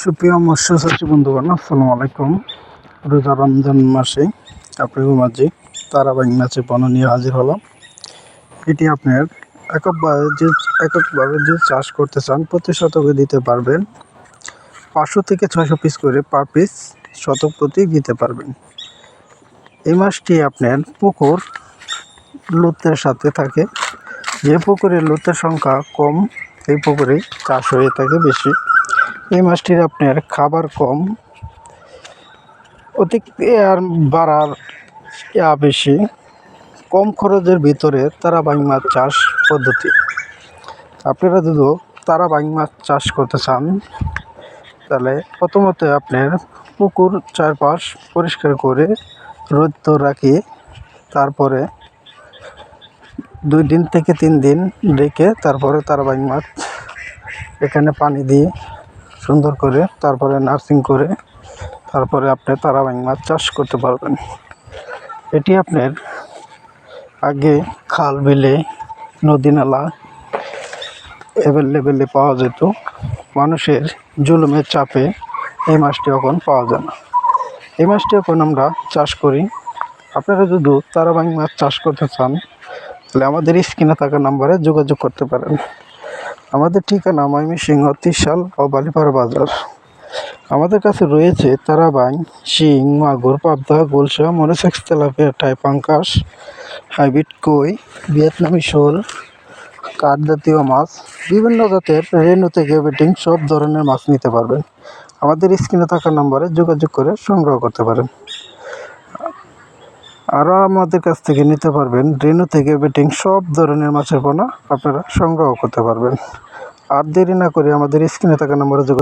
সুপ্রিয় মৎস্য চাষী বন্ধুগণ, আসসালামু আলাইকুম। রোজা রমজান মাসে আপনাদের মাঝে তারাবাইন মাছে পণ্য নিয়ে হাজির হলাম। এটি আপনার এককভাবে যে এককভাবে যে চাষ করতে চান, প্রতি শতকে দিতে পারবেন। পাঁচশো থেকে ছয়শো পিস করে পার পিস শতক প্রতি দিতে পারবেন। এই মাছটি আপনার পুকুর লুতের সাথে থাকে। যে পুকুরে লুতের সংখ্যা কম সেই পুকুরে চাষ হয়ে থাকে বেশি। এই মাছটির আপনার খাবার কম। অধিক আর বাড়ার ইয়া বেশি। কম খরচের ভিতরে তারা বাইং মাছ চাষ পদ্ধতি। আপনারা যদি তারা বাইং মাছ চাষ করতে চান, তাহলে প্রথমত আপনার পুকুর চারপাশ পরিষ্কার করে রোদ রাখি, তারপরে দুই দিন থেকে তিন দিন রেখে তারপরে তারা বাইং মাছ এখানে পানি দিয়ে সুন্দর করে, তারপরে নার্সিং করে, তারপরে আপনি তারাবাইং মাছ চাষ করতে পারবেন। এটি আপনার আগে খাল, বিলে, নদী, নালা অ্যাভেলেবেলে পাওয়া যেত। মানুষের জুলুমের চাপে এই মাছটি এখন পাওয়া যায় না। এই মাছটি এখন আমরা চাষ করি। আপনারা যদি তারাবাইং মাছ চাষ করতে চান, তাহলে আমাদের স্ক্রিনে থাকা নাম্বারে যোগাযোগ করতে পারেন। আমাদের ঠিকানা ময়মনসিংহ ত্রিশাল ও বালিপাড়া বাজার। আমাদের কাছে রয়েছে তারাবাই শিং, মাগুর, পাবদা গোলসা মনোসেক্স তেলাপিয়া টাই পাঙ্কাস হাইব্রিড কই, ভিয়েতনামি শোল, কাঠ জাতীয় মাছ, বিভিন্ন জাতের রেনু থেকে বেটিং সব ধরনের মাছ নিতে পারবেন। আমাদের স্ক্রিনে থাকা নাম্বারে যোগাযোগ করে সংগ্রহ করতে পারেন। আরও আমাদের কাছ থেকে নিতে পারবেন। রেনু থেকে বেটিং সব ধরনের মাছের পোনা আপনারা সংগ্রহ করতে পারবেন। আর দেরি না করে আমাদের স্ক্রিনে থাকা নম্বরে যোগাযোগ